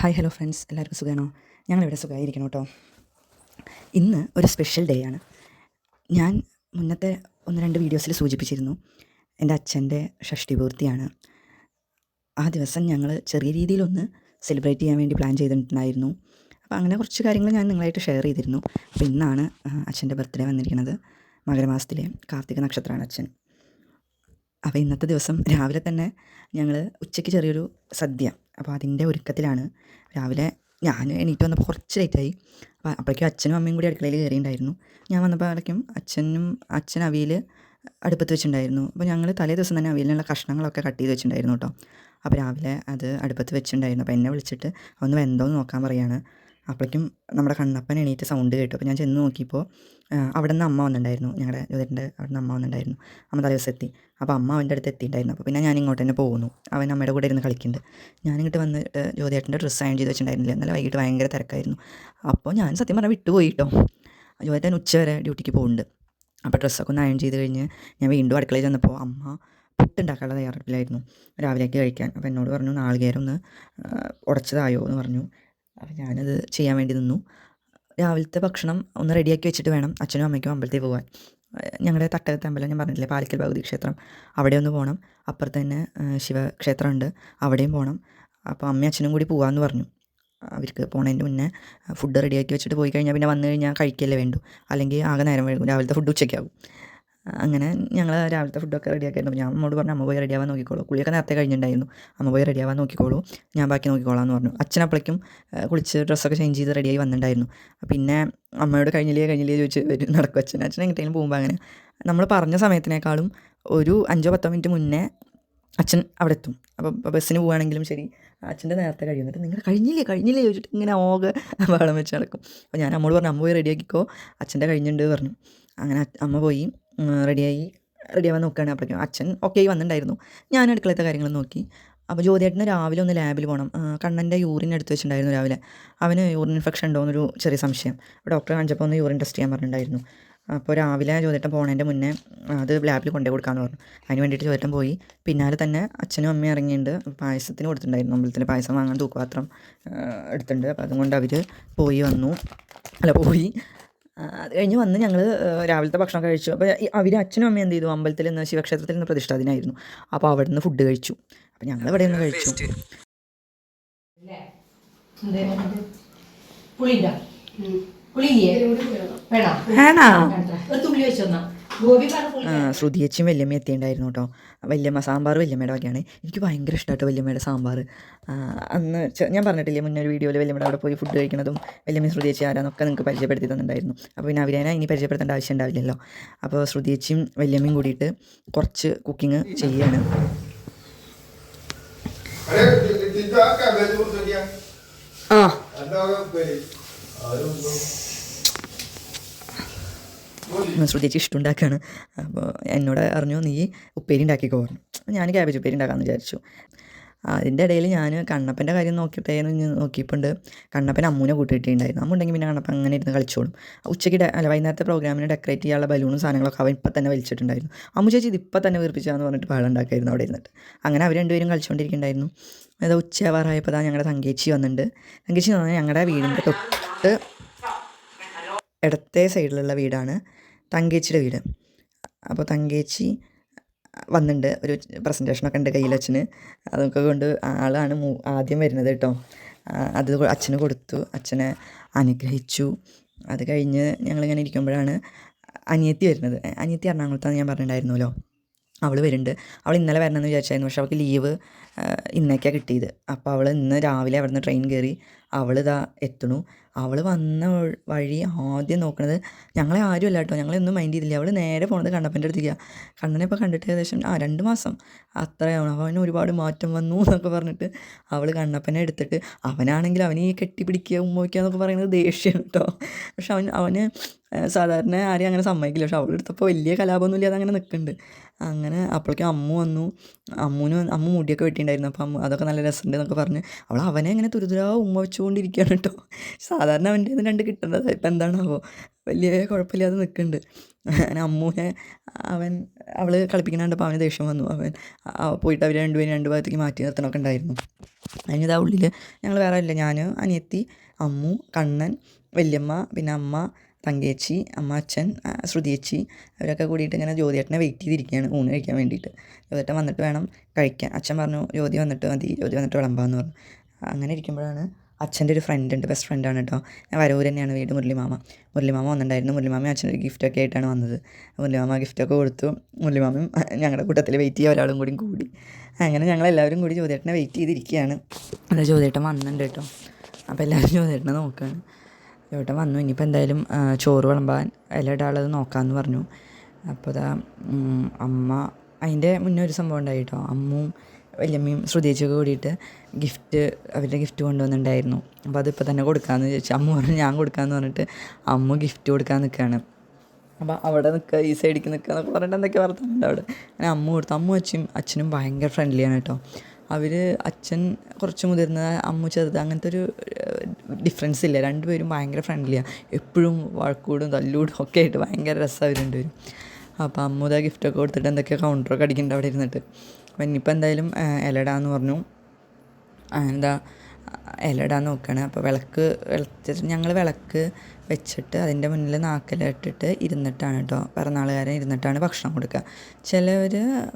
Hi hello friends എല്ലാവർക്കും സുഖമാണോ? ഞങ്ങളിവിടെ സുഖമായിരിക്കണം കേട്ടോ. ഇന്ന് ഒരു സ്പെഷ്യൽ ഡേ ആണ്. ഞാൻ മുന്നത്തെ ഒന്ന് രണ്ട് വീഡിയോസിൽ സൂചിപ്പിച്ചിരുന്നു. എന്റെ അച്ഛന്റെ ഷഷ്ടിപൂർത്തിയാണ്. ആ ദിവസം ഞങ്ങൾ ചെറിയ രീതിയിലൊന്ന് സെലിബ്രേറ്റ് ചെയ്യാൻ വേണ്ടി പ്ലാൻ ചെയ്തിട്ടുണ്ടായിരുന്നു. അപ്പോൾ അങ്ങനെ കുറച്ച് കാര്യങ്ങൾ ഞാൻ നിങ്ങളായിട്ട് ഷെയർ ചെയ്തിരുന്നു. അപ്പോൾ ഇന്നാണ് അച്ഛന്റെ ബർത്ത്ഡേ വന്നിരിക്കുന്നത്. മകരമാസത്തിലെ കാർത്തിക നക്ഷത്രമാണ് അച്ഛൻ. അപ്പോൾ ഇന്നത്തെ ദിവസം രാവിലെ തന്നെ ഞങ്ങൾ ഉച്ചയ്ക്ക് ചെറിയൊരു സദ്യ. അപ്പോൾ അതിന്റെ ഒരുക്കത്തിലാണ് രാവിലെ ഞാൻ എണീറ്റ് വന്നപ്പോൾ കുറച്ച് ലേറ്റായി. അപ്പോൾ അപ്പോഴേക്കും അച്ഛനും അമ്മയും കൂടി അടുക്കളയിൽ കയറിയിട്ടുണ്ടായിരുന്നു ഞാൻ വന്നപ്പോൾ വന്നപ്പോഴേക്കും അച്ഛനും അച്ഛൻ അവിയിൽ അടുപ്പത്ത് വെച്ചിട്ടുണ്ടായിരുന്നു അപ്പോൾ ഞങ്ങൾ തലേ ദിവസം തന്നെ അവിയലിനുള്ള കഷ്ണങ്ങളൊക്കെ കട്ട് ചെയ്ത് വെച്ചിട്ടുണ്ടായിരുന്നു കേട്ടോ അപ്പോൾ രാവിലെ അത് അടുപ്പത്ത് വെച്ചിട്ടുണ്ടായിരുന്നു അപ്പോൾ എന്നെ വിളിച്ചിട്ട് ഒന്ന് വെന്തോന്ന് നോക്കാൻ പറയാണ്. അപ്പോഴേക്കും നമ്മുടെ കണ്ണപ്പൻ എണീറ്റ് സൗണ്ട് കേട്ടു. അപ്പോൾ ഞാൻ ചെന്ന് നോക്കിയപ്പോൾ അവിടെ നിന്ന് അമ്മ വന്നിട്ടുണ്ടായിരുന്നു ഞങ്ങളുടെ ജ്യോതിന്റെ അവിടെ നിന്ന് അമ്മ വന്നിട്ടുണ്ടായിരുന്നു അമ്മ തലേ ദിവസം എത്തി. അപ്പോൾ അമ്മ അവന്റെ അടുത്ത് എത്തിയിട്ടുണ്ടായിരുന്നു അപ്പോൾ പിന്നെ ഞാൻ ഇങ്ങോട്ട് തന്നെ പോകുന്നു അവൻ അമ്മയുടെ കൂടെ ഇരുന്ന് കളിക്കുന്നുണ്ട് ഞാനിങ്ങോട്ട് വന്നിട്ട് ജ്യോതിയേട്ടന്റെ ഡ്രസ്സ് അയൺ ചെയ്ത് വെച്ചിട്ടുണ്ടായിരുന്നില്ല ഇന്നലെ വൈകിട്ട് ഭയങ്കര തിരക്കായിരുന്നു. അപ്പോൾ ഞാൻ സത്യം പറഞ്ഞാൽ വിട്ടുപോയി കേട്ടോ ജ്യോതിയേട്ടൻ ഉച്ച വരെ ഡ്യൂട്ടിക്ക് പോകുന്നുണ്ട് അപ്പോൾ ഡ്രസ്സൊക്കെ ഒന്ന് അയൺ ചെയ്ത് കഴിഞ്ഞ് ഞാൻ വീണ്ടും അടുക്കളയിൽ ചെന്നപ്പോൾ അമ്മ പുട്ടുണ്ടാക്കാനുള്ള തയ്യാറെടുപ്പിലായിരുന്നു. രാവിലേക്ക് കഴിക്കാൻ. അപ്പോൾ എന്നോട് പറഞ്ഞു നാളികേരം ഒന്ന് ഉടച്ചതായോ? എന്ന് പറഞ്ഞു. അപ്പോൾ ഞാനത് ചെയ്യാൻ വേണ്ടി നിന്നു. രാവിലത്തെ ഭക്ഷണം ഒന്ന് റെഡിയാക്കി വെച്ചിട്ട് വേണം അച്ഛനും അമ്മയ്ക്കും അമ്പലത്തിൽ പോകാൻ ഞങ്ങളുടെ തട്ടകത്തെ അമ്പലം ഞാൻ പറഞ്ഞില്ലേ പാലിക്കൽ ഭഗവതി ക്ഷേത്രം. അവിടെ ഒന്ന് പോകണം അപ്പുറത്ത് തന്നെ ശിവക്ഷേത്രമുണ്ട്. അവിടെയും പോകണം അപ്പോൾ അമ്മയും അച്ഛനും കൂടി പോകാമെന്ന് പറഞ്ഞു. അവർക്ക് പോണതിന്റെ മുന്നേ ഫുഡ് റെഡിയാക്കി വെച്ചിട്ട് പോയി കഴിഞ്ഞാൽ പിന്നെ വന്നു കഴിഞ്ഞാൽ കഴിക്കല്ലേ വേണ്ടു. അല്ലെങ്കിൽ ആകെ നേരം വൈകും. രാവിലത്തെ ഫുഡ് ഉച്ചയ്ക്കാവും. അങ്ങനെ ഞങ്ങൾ രാവിലത്തെ ഫുഡൊക്കെ റെഡിയാക്കിയിരുന്നു ഞാൻ അമ്മോട് പറഞ്ഞു അമ്മ പോയി റെഡിയാവാൻ നോക്കിക്കോളൂ. കുളിയൊക്കെ നേരത്തെ കഴിഞ്ഞിട്ടുണ്ടായിരുന്നു. അമ്മ പോയി റെഡിയാവാൻ നോക്കിക്കോളൂ. ഞാൻ ബാക്കി നോക്കിക്കോളാം എന്ന് പറഞ്ഞു അച്ഛനപ്പോഴേക്കും കുളിച്ച് ഡ്രസ്സൊക്കെ ചേഞ്ച് ചെയ്ത് റെഡിയായി വന്നിട്ടുണ്ടായിരുന്നു. പിന്നെ അമ്മയോട് കഴിഞ്ഞില്ലേ കഴിഞ്ഞില്ലേ ചോദിച്ച് വരും നടക്കും അച്ഛൻ. അച്ഛൻ എങ്ങോട്ടെങ്കിലും പോകുമ്പോൾ അങ്ങനെ. നമ്മൾ പറഞ്ഞ സമയത്തിനേക്കാളും ഒരു അഞ്ചോ പത്തോ മിനിറ്റ് മുന്നേ അച്ഛൻ അവിടെ എത്തും അപ്പോൾ ബസ്സിന് പോവുകയാണെങ്കിലും ശരി അച്ഛന്റെ നേരത്തെ കഴിയുന്നിട്ട് നിങ്ങൾ കഴിഞ്ഞില്ലേ കഴിഞ്ഞില്ലേ ചോദിച്ചിട്ട് ഇങ്ങനെ ഓകെ വെള്ളം വെച്ച് നടക്കും. അപ്പോൾ ഞാൻ അമ്മോട് പറഞ്ഞു അമ്മ പോയി റെഡിയാക്കിക്കോ അച്ഛന്റെ കഴിഞ്ഞിട്ടുണ്ട് പറഞ്ഞു. അങ്ങനെ അമ്മ പോയി. റെഡിയായി റെഡിയാവാൻ നോക്കുകയാണ്. അപ്പോഴേക്കും അച്ഛൻ ഓക്കെ വന്നിട്ടുണ്ടായിരുന്നു. ഞാൻ അടുക്കളത്തെ കാര്യങ്ങൾ നോക്കി. അപ്പോൾ ജ്യോതിയേട്ടന് രാവിലെ ഒന്ന് ലാബിൽ പോകണം കണ്ണന്റെ യൂറിൻ എടുത്ത് വെച്ചിട്ടുണ്ടായിരുന്നു രാവിലെ. അവന് യൂറിൻ ഇൻഫെക്ഷൻ ഉണ്ടോ എന്നൊരു ചെറിയ സംശയം. അപ്പോൾ ഡോക്ടറെ കാണിച്ചപ്പോൾ ഒന്ന് യൂറിൻ ടെസ്റ്റ് ചെയ്യാൻ പറഞ്ഞിട്ടുണ്ടായിരുന്നു. അപ്പോൾ രാവിലെ ജ്യോതിയേട്ടൻ പോണതിന്റെ മുന്നേ അത് ലാബിൽ കൊണ്ടുപോയി കൊടുക്കാമെന്ന് പറഞ്ഞു. അതിന് വേണ്ടിയിട്ട് ജ്യോതിയേട്ടൻ പോയി. പിന്നാലെ തന്നെ അച്ഛനും അമ്മയും ഇറങ്ങിയിട്ടുണ്ട് പായസത്തിന് കൊടുത്തിട്ടുണ്ടായിരുന്നു. അമ്പലത്തിൽ പായസം വാങ്ങാൻ തൂക്കുപാത്രം എടുത്തിട്ടുണ്ട്. അപ്പോൾ അതുകൊണ്ട് അവർ പോയി വന്നു. അല്ല പോയി. അത് കഴിഞ്ഞ് വന്ന് ഞങ്ങൾ രാവിലത്തെ ഭക്ഷണം കഴിച്ചു. അപ്പോൾ അവർ അച്ഛനും അമ്മയും എന്ത് ചെയ്തു? അമ്പലത്തിൽ നിന്ന് ശിവക്ഷേത്രത്തിൽ നിന്ന് പ്രതിഷ്ഠാദിനായിരുന്നു. അപ്പോൾ അവിടെ നിന്ന് ഫുഡ് കഴിച്ചു. അപ്പോൾ ഞങ്ങൾ ഇവിടെ നിന്ന് കഴിച്ചു. പുളിയില്ല. പുളിയില്ലേ? വേണോ? വേണോ? ഒരു തുള്ളി വെച്ചോന്നാ ശ്രുതിയച്ചും വല്യമ്മ എത്തിയിട്ടുണ്ടായിരുന്നു കേട്ടോ. വല്യമ്മ സാമ്പാർ വല്യമ്മയുടെ വകയാണ്. എനിക്ക് ഭയങ്കര ഇഷ്ടമായിട്ട് വല്യമ്മയുടെ സാമ്പാർ. അന്ന് ഞാൻ പറഞ്ഞിട്ടില്ലേ മുന്നേ ഒരു വീഡിയോയിൽ വല്യമ്മയുടെ അവിടെ പോയി ഫുഡ് കഴിക്കുന്നതും വല്യമ്മ ശ്രുതിയച്ചി ആരാന്നൊക്കെ നിങ്ങൾക്ക് പരിചയപ്പെടുത്തി തന്നിട്ടുണ്ടായിരുന്നു. അപ്പോൾ പിന്നെ അവരേനാ ഇനി പരിചയപ്പെടുത്തേണ്ട ആവശ്യം ഉണ്ടാവില്ലല്ലോ. അപ്പോൾ ശ്രുതിയച്ചിയും വല്യമ്മയും കൂടിയിട്ട് കുറച്ച് കുക്കിംഗ് ചെയ്യാണ്. ആ. ശ്രുതി ഇഷ്ടമുണ്ടാക്കുകയാണ് അപ്പോൾ എന്നോട് അറിഞ്ഞു നീ ഉപ്പേരി ഉണ്ടാക്കിക്കോ. പറഞ്ഞു. ഞാൻ ക്യാബേജ് ഉപ്പേരി ഉണ്ടാക്കാമെന്ന് വിചാരിച്ചു. അതിന്റെ ഇടയിൽ ഞാൻ കണ്ണപ്പന്റെ കാര്യം നോക്കിയിട്ടേ എന്ന് നോക്കിയിട്ടുണ്ട് കണ്ണപ്പൻ അമ്മൂനെ കൂട്ടിയിട്ടുണ്ടായിരുന്നു അമ്മ ഉണ്ടെങ്കിൽ പിന്നെ കണ്ണപ്പൻ അങ്ങനെ ഇരുന്ന് കളിച്ചോളും. ഉച്ചയ്ക്ക് അല്ല വൈകുന്നേരത്തെ പ്രോഗ്രാമിനെ ഡെക്കറേറ്റ് ചെയ്യാനുള്ള ബലൂണും സാധനങ്ങളൊക്കെ അവൻ ഇപ്പം തന്നെ വലിച്ചിട്ടുണ്ടായിരുന്നു. അമ്മു ചേച്ചി ഇത് ഇപ്പം തന്നെ വീർപ്പിച്ചാന്ന് പറഞ്ഞിട്ട് ബഹളം ഉണ്ടാക്കായിരുന്നു അവിടെ ഇരുന്നിട്ട്. അങ്ങനെ അവർ രണ്ടുപേരും കളിച്ചുകൊണ്ടിരിക്കുന്നുണ്ടായിരുന്നു അത് ഉച്ചയാവാറായപ്പോൾ തന്നെ ഞങ്ങളുടെ തങ്കേച്ചി വന്നിട്ടുണ്ട് തങ്കേച്ചി എന്ന് പറഞ്ഞാൽ ഞങ്ങളുടെ വീടിന്റെ തൊട്ട് ഇടത്തെ സൈഡിലുള്ള വീടാണ്. തങ്കേച്ചിയുടെ വീട്. അപ്പോൾ തങ്കേച്ചി വന്നിട്ടുണ്ട് ഒരു പ്രസന്റേഷനൊക്കെ ഉണ്ട് കയ്യിൽ അച്ഛന്. അതൊക്കെ കൊണ്ട് ആളാണ് ആദ്യം വരുന്നത് കേട്ടോ അത് അച്ഛന് കൊടുത്തു അച്ഛനെ അനുഗ്രഹിച്ചു. അത് കഴിഞ്ഞ് ഞങ്ങളിങ്ങനെ ഇരിക്കുമ്പോഴാണ് അനിയത്തി വരുന്നത്. അനിയത്തി എറണാകുളത്താണ് ഞാൻ പറഞ്ഞിട്ടുണ്ടായിരുന്നല്ലോ അവൾ വരുന്നുണ്ട് അവൾ ഇന്നലെ വരണമെന്ന് വിചാരിച്ചായിരുന്നു പക്ഷെ അവൾക്ക് ലീവ് ഇന്നേക്കാണ് കിട്ടിയത്. അപ്പോൾ അവൾ ഇന്ന് രാവിലെ അവിടുന്ന് ട്രെയിൻ കയറി അവൾ ഇതാ എത്തണു. അവൾ വന്ന വഴി ആദ്യം നോക്കണത് ഞങ്ങളെ ആരും അല്ല കേട്ടോ ഞങ്ങളൊന്നും മൈൻഡ് ചെയ്തില്ല. അവൾ നേരെ പോണത് കണ്ണപ്പന്റെ അടുത്തേക്കാണ് കണ്ണനെ ഇപ്പോൾ കണ്ടിട്ട് ഏകദേശം ആ രണ്ട് മാസം അത്രയാണ് അവന് ഒരുപാട് മാറ്റം വന്നു എന്നൊക്കെ പറഞ്ഞിട്ട് അവൾ കണ്ണപ്പനെ എടുത്തിട്ട് അവനാണെങ്കിൽ അവനെ ഈ കെട്ടിപ്പിടിക്കുക ഉമ്മ വയ്ക്കുക എന്നൊക്കെ പറയുന്നത് ദേഷ്യം കേട്ടോ. പക്ഷെ അവൻ അവന് സാധാരണ ആരെയും അങ്ങനെ സമ്മതിക്കില്ല. പക്ഷെ അവളെടുത്തപ്പോൾ വലിയ കലാപമൊന്നും ഇല്ലാതെ അങ്ങനെ നിൽക്കുന്നുണ്ട്. അങ്ങനെ അപ്പോഴേക്കും അമ്മു വന്നു. അമ്മൂന് അമ്മ മുടിയൊക്കെ വെട്ടിയിട്ടുണ്ടായിരുന്നു. അപ്പം അതൊക്കെ നല്ല രസമുണ്ട് എന്നൊക്കെ പറഞ്ഞ് അവൾ അവനെ ഇങ്ങനെ തുരുതുരാ ഉമ്മ വെച്ചുകൊണ്ടിരിക്കുകയാണ് കേട്ടോ. സാധാരണ അവന്റെ നിന്ന് രണ്ട് കിട്ടുന്നത് ഇപ്പം എന്താണാവോ? വലിയ കുഴപ്പമില്ലാതെ നിൽക്കുന്നുണ്ട്. അങ്ങനെ അമ്മൂനെ അവൻ അവൾ കളിപ്പിക്കുന്ന കണ്ടപ്പോൾ അവന് ദേഷ്യം വന്നു. അവൻ പോയിട്ട് അവർ രണ്ടുപേരും രണ്ട് ഭാഗത്തേക്ക് മാറ്റി നിർത്തണമൊക്കെ ഉണ്ടായിരുന്നു. അതിനിതാ ഉള്ളിൽ ഞങ്ങൾ വേറെ ഇല്ല ഞാൻ അനിയത്തി അമ്മു കണ്ണൻ വല്യമ്മ പിന്നെ അമ്മ തങ്കേച്ചി അമ്മ അച്ഛൻ ശ്രുതിയേച്ചി അവരൊക്കെ കൂടിയിട്ട് ഇങ്ങനെ ജ്യോതിയേട്ടനെ വെയിറ്റ് ചെയ്തിരിക്കുകയാണ് ഊണ് കഴിക്കാൻ വേണ്ടിയിട്ട്. ജ്യോതിയേട്ടൻ വന്നിട്ട് വേണം കഴിക്കാൻ. അച്ഛൻ പറഞ്ഞു ജ്യോതി വന്നിട്ട് മതി. ജ്യോതി വന്നിട്ട് വിളമ്പാന്ന് പറഞ്ഞു. അങ്ങനെ ഇരിക്കുമ്പോഴാണ് അച്ഛന്റെ ഒരു ഫ്രണ്ട് ഉണ്ട് ബെസ്റ്റ് ഫ്രണ്ടാണ് കേട്ടോ ഞാൻ വരൂർ തന്നെയാണ് വീട്. മുരളിമാമ. മുരളിമാമ വന്നിട്ടുണ്ടായിരുന്നു. മുരളിമാമ അച്ഛനൊരു ഗിഫ്റ്റൊക്കെ ആയിട്ടാണ് വന്നത്. മുരളിമാമ ഗിഫ്റ്റൊക്കെ കൊടുത്തു. മുരളിമാമയും ഞങ്ങളുടെ കൂട്ടത്തിൽ വെയിറ്റ് ചെയ്യുക ഒരാളും കൂടി കൂടി. അങ്ങനെ എല്ലാവരും കൂടി ജ്യോതിയേട്ടനെ വെയിറ്റ് ചെയ്തിരിക്കുകയാണ്. അത് ജ്യോതിയേട്ടൻ വന്നിട്ടുണ്ട് കേട്ടോ അപ്പോൾ എല്ലാവരും ജ്യോതിയേട്ടനെ നോക്കുകയാണ് ജ്യോതിയേട്ടൻ വന്നു. ഇനിയിപ്പോൾ എന്തായാലും ചോറ് വിളമ്പാൻ എല്ലാ ഇടാളത് നോക്കാമെന്ന് പറഞ്ഞു. അപ്പോൾ അതാ അമ്മ അതിന്റെ മുന്നേ ഒരു സംഭവം ഉണ്ടായി കേട്ടോ അമ്മും വല്യമ്മയും ശ്രുതിയേച്ചിയൊക്കെ കൂടിയിട്ട് ഗിഫ്റ്റ് അവരുടെ ഗിഫ്റ്റ് കൊണ്ടുവന്നിട്ടുണ്ടായിരുന്നു. അപ്പോൾ അതിപ്പോൾ തന്നെ കൊടുക്കാമെന്ന് ചോദിച്ചു അമ്മ പറഞ്ഞു ഞാൻ കൊടുക്കാമെന്ന് പറഞ്ഞിട്ട് അമ്മ ഗിഫ്റ്റ് കൊടുക്കാൻ നിൽക്കുകയാണ് അപ്പോൾ അവിടെ നിൽക്കുക ഈ സൈഡിലേക്ക് നിൽക്കുക എന്നൊക്കെ പറഞ്ഞിട്ട് എന്തൊക്കെ വർത്തമാനമുണ്ട് അവിടെ. അങ്ങനെ അമ്മ കൊടുത്തു. അമ്മ അച്ഛനും അച്ഛനും ഭയങ്കര ഫ്രണ്ട്ലിയാണ് കേട്ടോ. അവർ അച്ഛൻ കുറച്ച് മുതിർന്ന അമ്മ ചെറുത് അങ്ങനത്തെ ഒരു ഡിഫറൻസ് ഇല്ല. രണ്ടുപേരും ഭയങ്കര ഫ്രണ്ട്ലിയാണ് എപ്പോഴും വഴക്കൂടും തല്ലൂടും ഒക്കെ ആയിട്ട് ഭയങ്കര രസം അവർ രണ്ടുപേരും. അപ്പോൾ അമ്മ ഇതാ ഗിഫ്റ്റൊക്കെ കൊടുത്തിട്ട് എന്തൊക്കെയോ കൗണ്ടറൊക്കെ അടിക്കുന്നുണ്ട് അവിടെ ഇരുന്നിട്ട്. ഇനിയിപ്പോൾ എന്തായാലും ഇലടാന്ന് പറഞ്ഞു. എന്താ ഇലടാൻ നോക്കുകയാണ് അപ്പോൾ വിളക്ക് വെളുത്തിട്ട് ഞങ്ങൾ വിളക്ക് വെച്ചിട്ട് അതിന്റെ മുന്നിൽ നാക്കിലിട്ടിട്ട് ഇരുന്നിട്ടാണ് കേട്ടോ. പിറന്നാളുകാരൻ ഇരുന്നിട്ടാണ് ഭക്ഷണം കൊടുക്കുക. ചിലവർ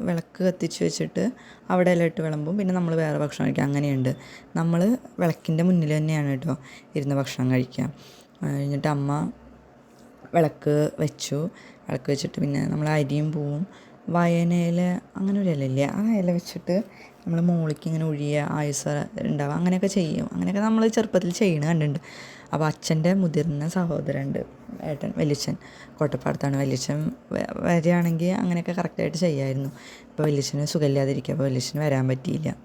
വിളക്ക് കത്തിച്ച് വെച്ചിട്ട് അവിടെ ഇലയിട്ട് വിളമ്പും പിന്നെ നമ്മൾ വേറെ ഭക്ഷണം കഴിക്കുക. അങ്ങനെയുണ്ട്. നമ്മൾ വിളക്കിന്റെ മുന്നിൽ തന്നെയാണ് കേട്ടോ ഇരുന്ന് ഭക്ഷണം കഴിക്കുക. കഴിഞ്ഞിട്ട് അമ്മ വിളക്ക് വെച്ചു. വിളക്ക് വെച്ചിട്ട് പിന്നെ നമ്മൾ അരിയും പൂവും വയനയില അങ്ങനെ ഒരു ഇല ഇല്ലേ ആ ഇല വെച്ചിട്ട് നമ്മൾ മുകളിലേക്ക് ഇങ്ങനെ ഒഴിയുക ആയുസ് ഉണ്ടാവുക അങ്ങനെയൊക്കെ ചെയ്യും. അങ്ങനെയൊക്കെ നമ്മൾ ചെറുപ്പത്തിൽ ചെയ്യണ കണ്ടിട്ടുണ്ട്. അപ്പോൾ അച്ഛന്റെ മുതിർന്ന സഹോദരനുണ്ട് ഏട്ടൻ വലിയച്ഛൻ കോട്ടപ്പാടത്താണ്. വലിയച്ഛൻ വരികയാണെങ്കിൽ അങ്ങനെയൊക്കെ കറക്റ്റായിട്ട് ചെയ്യായിരുന്നു. ഇപ്പോൾ വലിയച്ഛന് സുഖമില്ലാതിരിക്കുക അപ്പോൾ വലിയച്ഛന് വരാൻ പറ്റിയില്ല.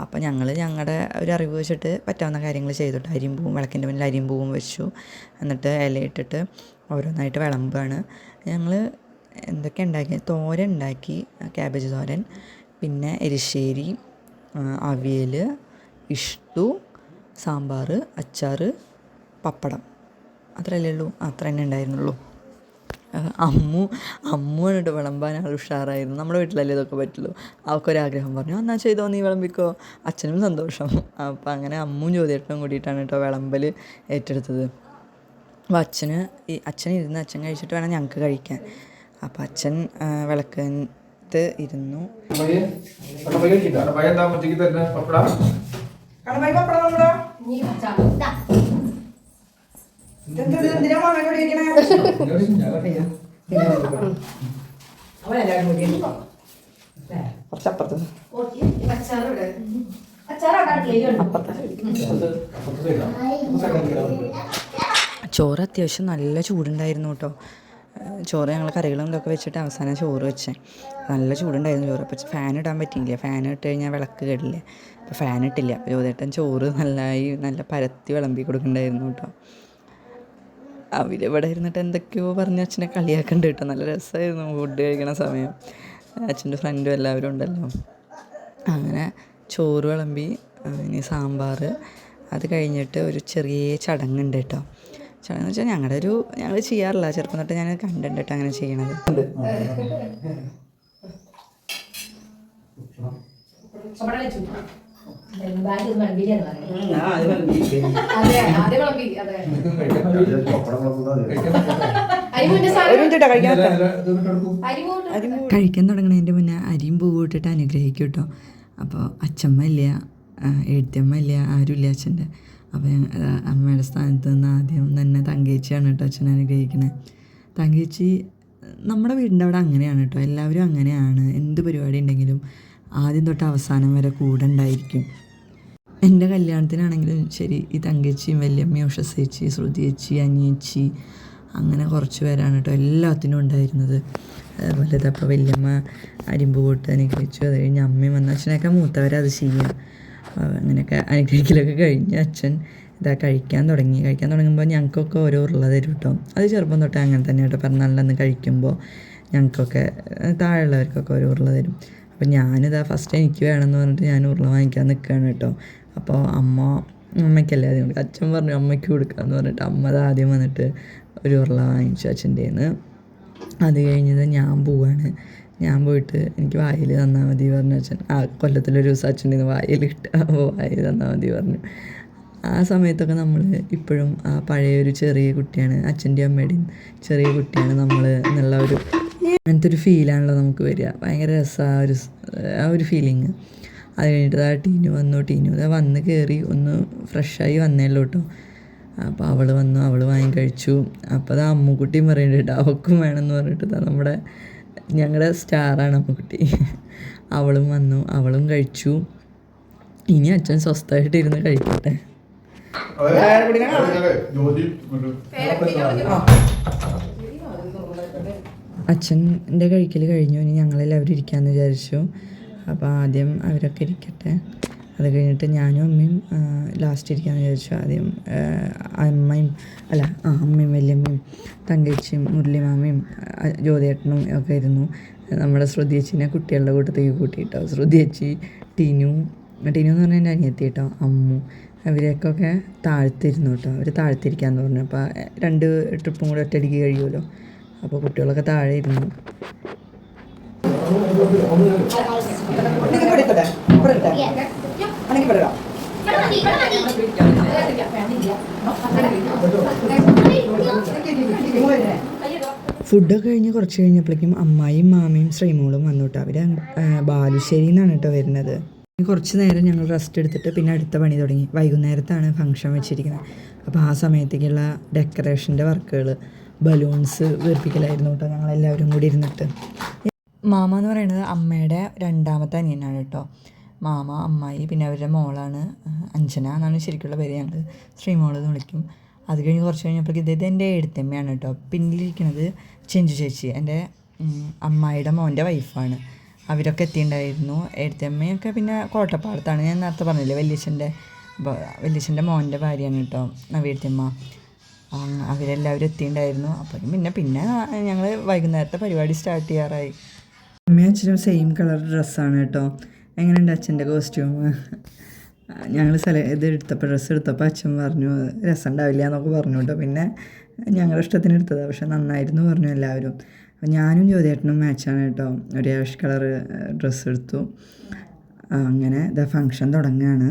അപ്പോൾ ഞങ്ങൾ ഞങ്ങളുടെ ഒരു അറിവ് വെച്ചിട്ട് പറ്റാവുന്ന കാര്യങ്ങൾ ചെയ്തിട്ട്. അരിമ്പൂവും പൂവും വിളക്കിന്റെ മുന്നിൽ അരിമ്പൂവും വെച്ചു. എന്നിട്ട് ഇലയിട്ടിട്ട് ഓരോന്നായിട്ട് വിളമ്പാണ്. ഞങ്ങൾ എന്തൊക്കെ ഉണ്ടാക്കി? തോരൻ ഉണ്ടാക്കി. ക്യാബേജ് തോരൻ. പിന്നെ എരിശ്ശേരി അവിയൽ ഇഷ്ടു സാമ്പാർ അച്ചാർ പപ്പടം. അത്രയല്ലേ ഉള്ളൂ? അത്ര തന്നെ ഉണ്ടായിരുന്നുള്ളൂ. അമ്മു അമ്മുവിനോട് വിളമ്പാൻ ആൾ ഉഷാറായിരുന്നു. നമ്മുടെ വീട്ടിലല്ലേ ഇതൊക്കെ പറ്റുള്ളൂ. അവൾക്കൊരാഗ്രഹം പറഞ്ഞു എന്നാൽ ചെയ്തോ നീ വിളമ്പിക്കോ. അച്ഛനും സന്തോഷം. അപ്പം അങ്ങനെ അമ്മും ജ്യോതിയേട്ടനും കൂടിയിട്ടാണ് കേട്ടോ വിളമ്പൽ ഏറ്റെടുത്തത്. അപ്പോൾ അച്ഛന് ഈ അച്ഛൻ ഇരുന്ന് അച്ഛൻ കഴിച്ചിട്ട് വേണം ഞങ്ങൾക്ക് കഴിക്കാൻ. അപ്പോൾ അച്ഛൻ വിളക്കത്ത് ഇരുന്നു. കുറച്ചപ്പുറത്ത്. ചോറ് അത്യാവശ്യം നല്ല ചൂടുണ്ടായിരുന്നു കേട്ടോ. ചോറ് ഞങ്ങൾ കറികളും ഇതൊക്കെ വെച്ചിട്ട് അവസാനം ചോറ് വെച്ചേ. നല്ല ചൂടുണ്ടായിരുന്നു ചോറ്. അപ്പോൾ ഫാൻ ഇടാൻ പറ്റിയില്ല. ഫാൻ ഇട്ട് കഴിഞ്ഞാൽ വിളക്ക് കേടില്ലേ. അപ്പോൾ ഫാൻ ഇട്ടില്ല. അപ്പോൾ ചോറ് നല്ലതായി നല്ല പരത്തി വിളമ്പി കൊടുക്കണ്ടായിരുന്നു കേട്ടോ. അവരിവിടെ ഇരുന്നിട്ട് എന്തൊക്കെയോ പറഞ്ഞ് അച്ഛനെ കളിയാക്കണ്ട കേട്ടോ. നല്ല രസമായിരുന്നു ഫുഡ് കഴിക്കണ സമയം. അച്ഛന്റെ ഫ്രണ്ടും എല്ലാവരും ഉണ്ടല്ലോ. അങ്ങനെ ചോറ് വിളമ്പി ഇനി സാമ്പാർ അത് കഴിഞ്ഞിട്ട് ഒരു ചെറിയ ചടങ്ങുണ്ട് കേട്ടോ. ചടങ്ങ് വെച്ചാൽ ഞങ്ങളുടെ ഒരു ഞങ്ങൾ ചെയ്യാറില്ല. ചെറുപ്പം തൊട്ട് ഞാൻ കണ്ടിട്ട് അങ്ങനെ ചെയ്യണത്. കഴിക്കാൻ തുടങ്ങണതിന്റെ മുന്നേ അരിയും പൂവിട്ടിട്ട് അനുഗ്രഹിക്കും കേട്ടോ അപ്പോൾ അച്ഛമ്മ ഇല്ല ആ, എഴുത്തിയമ്മ ഇല്ല ആരുമില്ല അച്ഛന്റെ. അപ്പോൾ അമ്മയുടെ സ്ഥാനത്ത് നിന്ന് ആദ്യം തന്നെ തങ്കേച്ചിയാണ് കേട്ടോ അച്ഛൻ അനുഗ്രഹിക്കണേ. തങ്കേച്ചി നമ്മുടെ വീടിന്റെ അവിടെ അങ്ങനെയാണ് കേട്ടോ. എല്ലാവരും അങ്ങനെയാണ്. എന്ത് പരിപാടി ഉണ്ടെങ്കിലും ആദ്യം തൊട്ട് അവസാനം വരെ കൂടെ ഉണ്ടായിരിക്കും. എന്റെ കല്യാണത്തിനാണെങ്കിലും ശരി ഈ തങ്കേച്ചിയും വല്യമ്മയും ഉഷസേച്ചി ശ്രുതിയേച്ചി അനിയേച്ചി അങ്ങനെ കുറച്ച് പേരാണ് കേട്ടോ എല്ലാത്തിനും ഉണ്ടായിരുന്നത്. അതുപോലെ ഇതപ്പോൾ വല്യമ്മ അരിമ്പ് കൂട്ട് അനുഗ്രഹിച്ചു. അത് കഴിഞ്ഞ് അമ്മയും വന്ന. അച്ഛനൊക്കെ മൂത്തവരത് ചെയ്യാം. അപ്പോൾ അങ്ങനെയൊക്കെ അനുഗ്രഹിക്കലൊക്കെ കഴിഞ്ഞ് അച്ഛൻ ഇതാ കഴിക്കാൻ തുടങ്ങി. കഴിക്കാൻ തുടങ്ങുമ്പോൾ ഞങ്ങൾക്കൊക്കെ ഓരോ ഉരുള തരും കേട്ടോ. അത് ചെറുപ്പം തൊട്ടേ അങ്ങനെ തന്നെ കേട്ടോ. പിറന്നാളിലന്ന് കഴിക്കുമ്പോൾ ഞങ്ങൾക്കൊക്കെ താഴെയുള്ളവർക്കൊക്കെ ഓരോ ഉരുള തരും. അപ്പോൾ ഞാനിതാ ഫസ്റ്റ് എനിക്ക് വേണമെന്ന് പറഞ്ഞിട്ട് ഞാൻ ഉരുള വാങ്ങിക്കാൻ നിൽക്കുകയാണ് കേട്ടോ. അപ്പോൾ അമ്മ അമ്മയ്ക്കല്ലേ ആദ്യം കൊടുക്കുക? അച്ഛൻ പറഞ്ഞു അമ്മയ്ക്ക് കൊടുക്കാമെന്ന് പറഞ്ഞിട്ട് അമ്മ അത് ആദ്യം വന്നിട്ട് ഒരു ഉരുള വാങ്ങിച്ചു അച്ഛന്റെ നിന്ന് അത് കഴിഞ്ഞത് ഞാൻ പോവാണ്. ഞാൻ പോയിട്ട് എനിക്ക് വായിൽ തന്നാൽ മതി പറഞ്ഞു അച്ഛൻ. ആ കൊല്ലത്തിലൊരു ദിവസം അച്ഛന്റെ വായിൽ ഇട്ട് അപ്പോൾ വായിൽ തന്നാൽ മതി പറഞ്ഞു. ആ സമയത്തൊക്കെ നമ്മൾ ഇപ്പോഴും ആ പഴയ ഒരു ചെറിയ കുട്ടിയാണ് അച്ഛന്റെയും അമ്മയുടെയും ചെറിയ കുട്ടിയാണ് നമ്മൾ എന്നുള്ള ഒരു അങ്ങനത്തെ ഒരു ഫീലാണല്ലോ നമുക്ക് വരിക. ഭയങ്കര രസമാണ് ഒരു ആ ഒരു ഫീലിങ് അത് കഴിഞ്ഞിട്ട് ആ ടീനു വന്നു ടീനു വന്ന് കയറി ഒന്ന് ഫ്രഷായി വന്നേല്ലോ കേട്ടോ. അപ്പോൾ അവൾ വന്നു അവൾ വാങ്ങി കഴിച്ചു. അപ്പോൾ അത് അമ്മുക്കുട്ടിയും പറയുന്നുണ്ട് അവൾക്കും വേണമെന്ന് പറഞ്ഞിട്ട് നമ്മുടെ ഞങ്ങളുടെ സ്റ്റാറാണ് അമ്മുക്കുട്ടി അവളും വന്നു. അവളും കഴിച്ചു. ഇനി അച്ഛൻ സ്വസ്ഥമായിട്ട് ഇരുന്ന് കഴിക്കട്ടെ. അച്ഛന്റെ കഴിക്കൽ കഴിഞ്ഞു. ഇനി ഞങ്ങളെല്ലാവരും ഇരിക്കാമെന്ന് വിചാരിച്ചു. അപ്പോൾ ആദ്യം അവരൊക്കെ ഇരിക്കട്ടെ. അത് കഴിഞ്ഞിട്ട് ഞാനും അമ്മയും ലാസ്റ്റ് ഇരിക്കാമെന്ന് വിചാരിച്ചു ആദ്യം അമ്മയും അല്ല ആ അമ്മയും വല്യമ്മയും തങ്കച്ചിയും മുരളിമാമയും ജ്യോതിയേട്ടനും ഒക്കെ ആയിരുന്നു നമ്മുടെ ശ്രുതിയച്ചിനെ കുട്ടികളുടെ കൂട്ടത്തേക്ക് കൂട്ടിയിട്ടോ ശ്രുതിയച്ചി ടീനു ടീനു എന്ന് പറഞ്ഞാൽ എന്റെ അനിയത്തി കേട്ടോ അമ്മു അവരെയൊക്കെ താഴ്ത്തിരുന്നു കേട്ടോ അവർ താഴ്ത്തിരിക്കാന്ന് പറഞ്ഞു അപ്പോൾ രണ്ട് ട്രിപ്പും കൂടെ ഒറ്റയടിക്ക് കഴിയുമല്ലോ അപ്പോൾ കുട്ടികളൊക്കെ താഴെ ഇരുന്നു ഫുഡൊക്കെ കഴിഞ്ഞ് കുറച്ച് കഴിഞ്ഞപ്പോഴേക്കും അമ്മായിയും മാമയും ശ്രീമോളും വന്നു കേട്ടോ അവർ ബാലുശ്ശേരിയിൽ നിന്നാണ് കേട്ടോ വരുന്നത് കുറച്ച് നേരം ഞങ്ങൾ റെസ്റ്റ് എടുത്തിട്ട് പിന്നെ അടുത്ത പണി തുടങ്ങി. വൈകുന്നേരത്താണ് ഫംഗ്ഷൻ വെച്ചിരിക്കുന്നത്. അപ്പോൾ ആ സമയത്തേക്കുള്ള ഡെക്കറേഷന്റെ വർക്കുകൾ ബലൂൺസ് വീർപ്പിക്കലായിരുന്നു കേട്ടോ ഞങ്ങളെല്ലാവരും കൂടി ഇരുന്നിട്ട്. മാമ എന്ന് പറയുന്നത് അമ്മയുടെ രണ്ടാമത്തെ അനിയനാണ് കേട്ടോ. മാമ അമ്മായി പിന്നെ അവരുടെ മോളാണ് അഞ്ജന എന്നാണ് ശരിക്കുള്ള പേര് ഞങ്ങൾ ശ്രീമോൾ എന്ന് വിളിക്കും. അത് കഴിഞ്ഞ് കുറച്ച് കഴിഞ്ഞപ്പോഴേക്കും ഇത് ഇത് എന്റെ എഴുത്തമ്മയാണ് കേട്ടോ. പിന്നിലിരിക്കുന്നത് ചെഞ്ചു ചേച്ചി എന്റെ അമ്മായിയുടെ മോന്റെ വൈഫാണ്. അവരൊക്കെ എത്തിയിട്ടുണ്ടായിരുന്നു. എഴുത്തമ്മയൊക്കെ പിന്നെ കോട്ടപ്പാടത്താണ്. ഞാൻ നേരത്തെ പറഞ്ഞില്ലേ വല്യച്ഛന്റെ വല്യച്ഛന്റെ മോന്റെ ഭാര്യയാണ് കേട്ടോ നവീഴ്ത്തമ്മ അവരെല്ലാവരും എത്തിയിട്ടുണ്ടായിരുന്നു. അപ്പം പിന്നെ പിന്നെ ഞങ്ങൾ വൈകുന്നേരത്തെ പരിപാടി സ്റ്റാർട്ട് ചെയ്യാറായി. അമ്മയും അച്ഛനും സെയിം കളർ ഡ്രസ്സാണ് കേട്ടോ. എങ്ങനെയുണ്ട് അച്ഛന്റെ കോസ്റ്റ്യൂം ഞങ്ങൾ സെല ഇത് എടുത്തപ്പോൾ ഡ്രസ്സ് എടുത്തപ്പോൾ അച്ഛൻ പറഞ്ഞു രസം ഉണ്ടാവില്ല എന്നൊക്കെ പറഞ്ഞു കേട്ടോ. പിന്നെ ഞങ്ങളുടെ ഇഷ്ടത്തിന് എടുത്തതാണ് പക്ഷെ നന്നായിരുന്നു പറഞ്ഞു എല്ലാവരും. അപ്പം ഞാനും ജ്യോതിയേട്ടനും മാച്ചാണ് കേട്ടോ. ഒരു ആഷ് കളർ ഡ്രസ്സ് എടുത്തു. അങ്ങനെ ദ ഫങ്ഷൻ തുടങ്ങുകയാണ്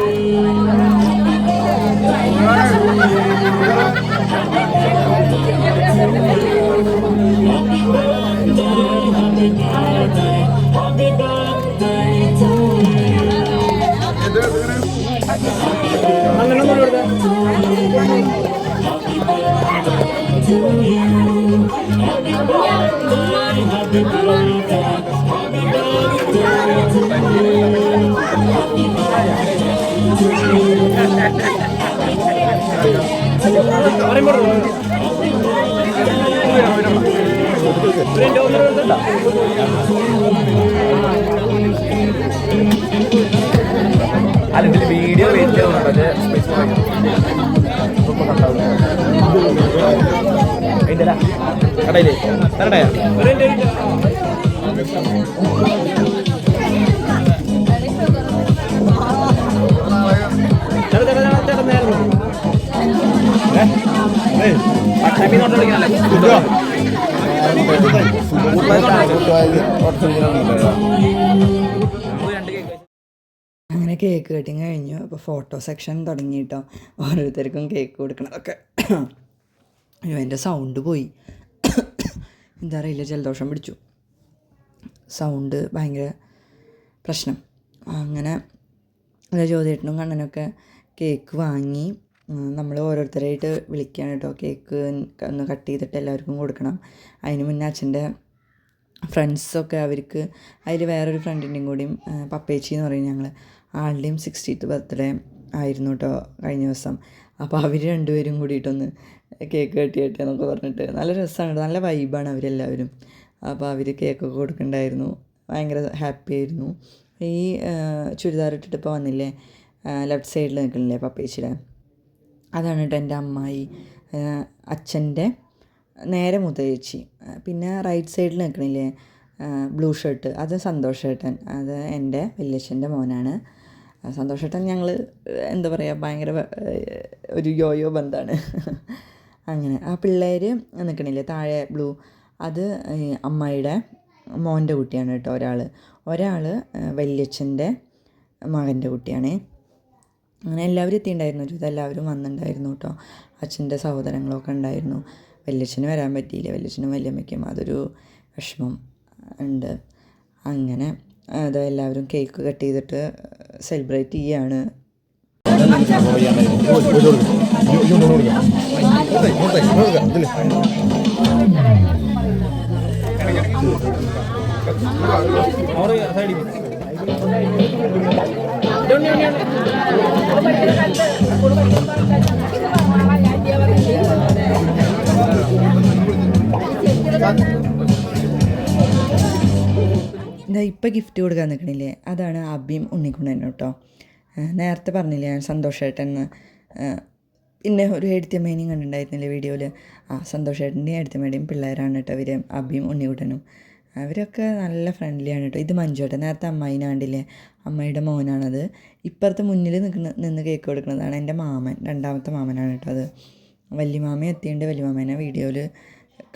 Thank you. അല്ലെങ്കിൽ വീഡിയോ വെയിറ്റ് ചെയ്യുന്നുണ്ട് പക്ഷേ സ്പേസ് അതിന്റെ കടയിലേ തരടയാ അങ്ങനെ കേക്ക് കട്ടിങ് കഴിഞ്ഞു. അപ്പോൾ ഫോട്ടോ സെക്ഷൻ തുടങ്ങിട്ടോ ഓരോരുത്തർക്കും കേക്ക് കൊടുക്കണതൊക്കെ. എന്റെ സൗണ്ട് പോയി. എന്താ അറിയില്ല ജലദോഷം പിടിച്ചു. സൗണ്ട് ഭയങ്കര പ്രശ്നം. അങ്ങനെ ജ്യോതിട്ടനും കണ്ണനൊക്കെ കേക്ക് വാങ്ങി. നമ്മൾ ഓരോരുത്തരായിട്ട് വിളിക്കുകയാണ് കേട്ടോ കേക്ക് ഒന്ന് കട്ട് ചെയ്തിട്ട് എല്ലാവർക്കും കൊടുക്കണം. അതിന് മുന്നേ അച്ഛന്റെ ഫ്രണ്ട്സൊക്കെ അവർക്ക് അതിൽ വേറൊരു ഫ്രണ്ടിന്റെയും കൂടിയും പപ്പേച്ചി എന്ന് പറയും ഞങ്ങൾ ആളുടെയും സിക്സ്റ്റീത്ത് ബർത്ത്ഡേ ആയിരുന്നു കേട്ടോ കഴിഞ്ഞ ദിവസം. അപ്പോൾ അവർ രണ്ടുപേരും കൂടിയിട്ടൊന്ന് കേക്ക് കട്ട് ചെയ്യട്ടെ എന്നൊക്കെ പറഞ്ഞിട്ട് നല്ല രസമാണ് നല്ല വൈബാണ് അവരെല്ലാവരും. അപ്പോൾ അവർ കേക്കൊക്കെ കൊടുക്കണ്ടായിരുന്നു. ഭയങ്കര ഹാപ്പി ആയിരുന്നു. ഈ ചുരിദാർ ഇട്ടിട്ട് ഇപ്പോൾ വന്നില്ലേ? ലെഫ്റ്റ് സൈഡിൽ നിൽക്കണില്ലേ പപ്പേച്ചിയുടെ? അതാണ് കേട്ടോ എന്റെ അമ്മായി അച്ഛന്റെ നേരെ മുതയച്ചി പിന്നെ റൈറ്റ് സൈഡിൽ നിൽക്കണില്ലേ? ബ്ലൂ ഷർട്ട് അത് സന്തോഷേട്ടൻ അത് എന്റെ വല്യച്ഛന്റെ മോനാണ്. സന്തോഷേട്ടൻ ഞങ്ങൾ എന്താ പറയുക ഭയങ്കര ഒരു യോയോ ബന്ധമാണ് അങ്ങനെ ആ പിള്ളേർ നിൽക്കണില്ലേ? താഴെ ബ്ലൂ അത് അമ്മയുടെ മോന്റെ കുട്ടിയാണ് കേട്ടോ ഒരാൾ ഒരാൾ വല്യച്ഛന്റെ മകന്റെ കുട്ടിയാണേ. അങ്ങനെ എല്ലാവരും എത്തിയിട്ടുണ്ടായിരുന്നു. ഒരു എല്ലാവരും വന്നിട്ടുണ്ടായിരുന്നു കേട്ടോ. അച്ഛന്റെ സഹോദരങ്ങളൊക്കെ ഉണ്ടായിരുന്നു. വല്യച്ഛന് വരാൻ പറ്റിയില്ല. വല്യച്ഛനും വല്യമ്മയ്ക്കും അതൊരു വിഷമം ഉണ്ട്. അങ്ങനെ അത് എല്ലാവരും കേക്ക് കട്ട് ചെയ്തിട്ട് സെലിബ്രേറ്റ് ചെയ്യാണ്. സൈഡിൽ ഇതാ ഇപ്പം ഗിഫ്റ്റ് കൊടുക്കാൻ നിൽക്കണില്ലേ അതാണ് അബിയും ഉണ്ണിക്കുണ്ണനും കേട്ടോ നേരത്തെ പറഞ്ഞില്ലേ ഞാൻ സന്തോഷേട്ടൻ പിന്നെ ഒരു എഴുത്തിയമ്മേനെയും കണ്ടിട്ടുണ്ടായിരുന്നില്ലേ വീഡിയോയിൽ ആ സന്തോഷേട്ടന്റെയും എഴുത്തിയമ്മയുടെയും പിള്ളേരാണ് കേട്ടോ ഇവർ അബിയും ഉണ്ണിക്കുട്ടനും. അവരൊക്കെ നല്ല ഫ്രണ്ട്ലിയാണ് കേട്ടോ ഇത് മഞ്ജുട്ടൻ നേരത്തെ അമ്മായിനെ കണ്ടില്ലേ? അമ്മയുടെ മോനാണത്. ഇപ്പുറത്തെ മുന്നിൽ നിൽക്കുന്ന നിന്ന് കേക്ക് കൊടുക്കുന്നതാണ് എന്റെ മാമൻ. രണ്ടാമത്തെ മാമനാണ് കേട്ടോ അത്. വല്യമാമ എത്തിയുണ്ട് വല്യമാമേനെ വീഡിയോയിൽ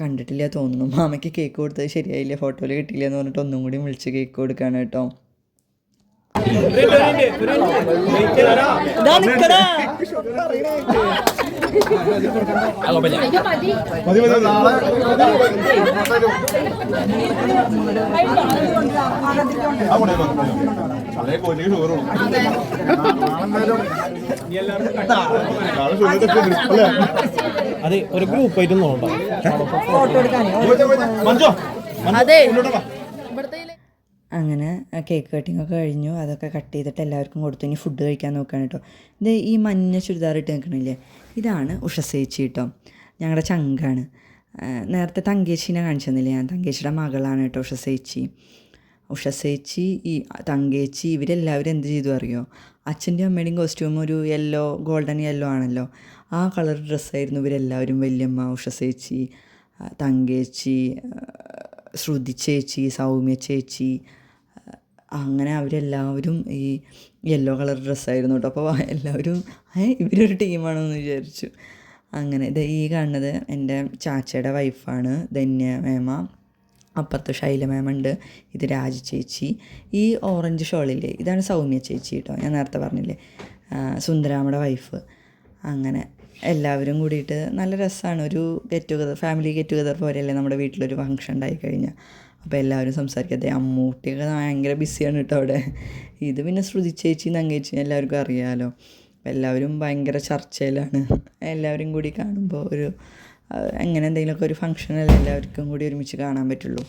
കണ്ടിട്ടില്ല തോന്നുന്നു. മാമയ്ക്ക് കേക്ക് കൊടുത്തത് ശരിയായില്ല. ഫോട്ടോയിൽ കിട്ടിയില്ല എന്ന് പറഞ്ഞിട്ട് ഒന്നും കൂടി വിളിച്ച് കേക്ക് കൊടുക്കുകയാണ് കേട്ടോ ഇതാ മതി മതി. മതി നാളെ അതേ കൊല്ലി അല്ലേ അതെ ഒരു ഗ്രൂപ്പ് ആയിട്ട് നോക്കണ്ട മഞ്ചോ അതെ. അങ്ങനെ കേക്ക് കട്ടിംഗ് ഒക്കെ കഴിഞ്ഞു. അതൊക്കെ കട്ട് ചെയ്തിട്ട് എല്ലാവർക്കും കൊടുത്തു. ഇനി ഫുഡ് കഴിക്കാൻ നോക്കുകയാണ് കേട്ടോ ഇത് ഈ മഞ്ഞ ചുരിദാർ ഇട്ട് നിൽക്കണില്ലേ ഇതാണ് ഉഷസേച്ചി കേട്ടോ ഞങ്ങളുടെ ചങ്കാണ്. നേരത്തെ തങ്കേച്ചിനെ കാണിച്ചു തന്നില്ലേ ഞാൻ തങ്കേച്ചിയുടെ മകളാണ് കേട്ടോ ഉഷസേച്ചി ഉഷസേച്ചി ഈ തങ്കേച്ചി ഇവരെല്ലാവരും എന്ത് ചെയ്തു അറിയോ? അച്ഛന്റെയും അമ്മയുടെയും കോസ്റ്റ്യൂം ഒരു യെല്ലോ ഗോൾഡൻ യെല്ലോ ആണല്ലോ. ആ കളർ ഡ്രസ്സായിരുന്നു ഇവരെല്ലാവരും വല്യമ്മ ഉഷസേച്ചി തങ്കേച്ചി ശ്രുതി ചേച്ചി സൗമ്യ ചേച്ചി അങ്ങനെ അവരെല്ലാവരും ഈ യെല്ലോ കളർ ഡ്രസ്സായിരുന്നു കേട്ടോ അപ്പോൾ എല്ലാവരും ഇവരൊരു ടീമാണെന്ന് വിചാരിച്ചു. അങ്ങനെ ഇത് ഈ കാണുന്നത് എന്റെ ചാച്ചയുടെ വൈഫാണ് ധന്യ മേമ. അപ്പുറത്ത് ശൈല മേമുണ്ട് ഇത് രാജ ചേച്ചി. ഈ ഓറഞ്ച് ഷോളില്ലേ ഇതാണ് സൗമ്യ ചേച്ചി കേട്ടോ ഞാൻ നേരത്തെ പറഞ്ഞില്ലേ. സുന്ദരാമയുടെ വൈഫ് അങ്ങനെ എല്ലാവരും കൂടിയിട്ട് നല്ല രസമാണ് ഒരു get together family get together പോലെയല്ലേ നമ്മുടെ വീട്ടിലൊരു ഫംഗ്ഷൻ ഉണ്ടായി കഴിഞ്ഞാൽ അപ്പോൾ എല്ലാവരും സംസാരിക്കാതെ അമ്മൂട്ടിയൊക്കെ ഭയങ്കര ബിസിയാണ് കേട്ടോ അവിടെ. ഇത് പിന്നെ ശ്രുതി ചേച്ചി നങ്കേച്ചി എല്ലാവർക്കും അറിയാമല്ലോ അപ്പോൾ എല്ലാവരും ഭയങ്കര ചർച്ചയിലാണ്. എല്ലാവരും കൂടി കാണുമ്പോൾ ഒരു എങ്ങനെ എന്തെങ്കിലുമൊക്കെ ഒരു ഫംഗ്ഷനല്ലേ എല്ലാവർക്കും കൂടി ഒരുമിച്ച് കാണാൻ പറ്റുള്ളൂ.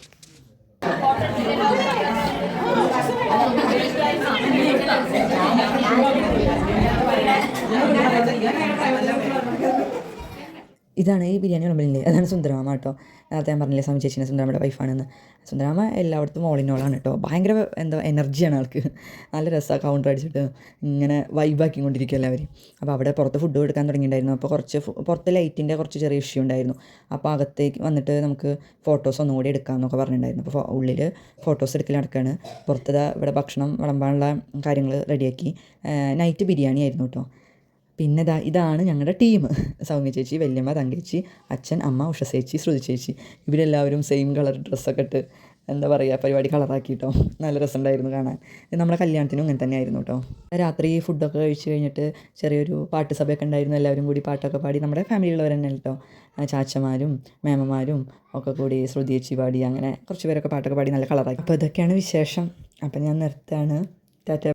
ഇതാണ് ഈ ബിരിയാണി വിളമ്പില്ലേ അതാണ് സുന്ദരമാമ കേട്ടോ. നേരത്തെ ഞാൻ പറഞ്ഞില്ലേ സ്വാമി ചേച്ചീനെ സുന്ദരമ്മയുടെ വൈഫാണെന്ന് സുന്ദരമ്മ എല്ലായിടത്തും ഓളിനോളാണ് കേട്ടോ. ഭയങ്കര എന്താ എനർജിയാണ് ആൾക്ക്. നല്ല രസമാണ് കൗണ്ടർ അടിച്ചിട്ട്. ഇങ്ങനെ വൈബാക്കി കൊണ്ടിരിക്കും എല്ലാവരും അപ്പോൾ അവിടെ പുറത്ത് ഫുഡ് കൊടുക്കാൻ തുടങ്ങിയിട്ടുണ്ടായിരുന്നു. അപ്പോൾ കുറച്ച് പുറത്ത് ലൈറ്റിന്റെ കുറച്ച് ചെറിയ ഇഷ്യൂ ഉണ്ടായിരുന്നു. അപ്പോൾ അകത്തേക്ക് വന്നിട്ട് നമുക്ക് ഫോട്ടോസ് ഒന്നുകൂടി എടുക്കാമെന്നൊക്കെ പറഞ്ഞിട്ടുണ്ടായിരുന്നു. അപ്പോൾ ഉള്ളിൽ ഫോട്ടോസ് എടുക്കൽ നടക്കുകയാണ് പുറത്തത് ഇവിടെ ഭക്ഷണം വിളമ്പാനുള്ള കാര്യങ്ങൾ റെഡിയാക്കി നൈറ്റ് ബിരിയാണി ആയിരുന്നു കേട്ടോ. പിന്നെ ഇതാ ഇതാണ് ഞങ്ങളുടെ ടീം. സൗമ്യ ചേച്ചി വല്യമ്മ തങ്കേച്ചി അച്ഛൻ അമ്മ ഉഷ ചേച്ചി ശ്രുതി ചേച്ചി. ഇവരെല്ലാവരും സെയിം കളർ ഡ്രസ്സൊക്കെ ഇട്ട് എന്താ പറയുക പരിപാടി കളറാക്കി കേട്ടോ നല്ല രസമുണ്ടായിരുന്നു കാണാൻ. നമ്മുടെ കല്യാണത്തിനും ഇങ്ങനെ തന്നെ ആയിരുന്നു കേട്ടോ രാത്രി ഫുഡൊക്കെ കഴിച്ച് കഴിഞ്ഞിട്ട് ചെറിയൊരു പാട്ട് സഭയൊക്കെ ഉണ്ടായിരുന്നു. എല്ലാവരും കൂടി പാട്ടൊക്കെ പാടി നമ്മുടെ ഫാമിലിയുള്ളവർ തന്നെ കേട്ടോ ചാച്ചമാരും മേമമാരും ഒക്കെ കൂടി ശ്രുതി ചേച്ചി പാടി അങ്ങനെ കുറച്ച് പേരൊക്കെ പാട്ടൊക്കെ പാടി നല്ല കളറാക്കി അപ്പോൾ ഇതൊക്കെയാണ് വിശേഷം. അപ്പം ഞാൻ നിർത്താണ് ടാറ്റ.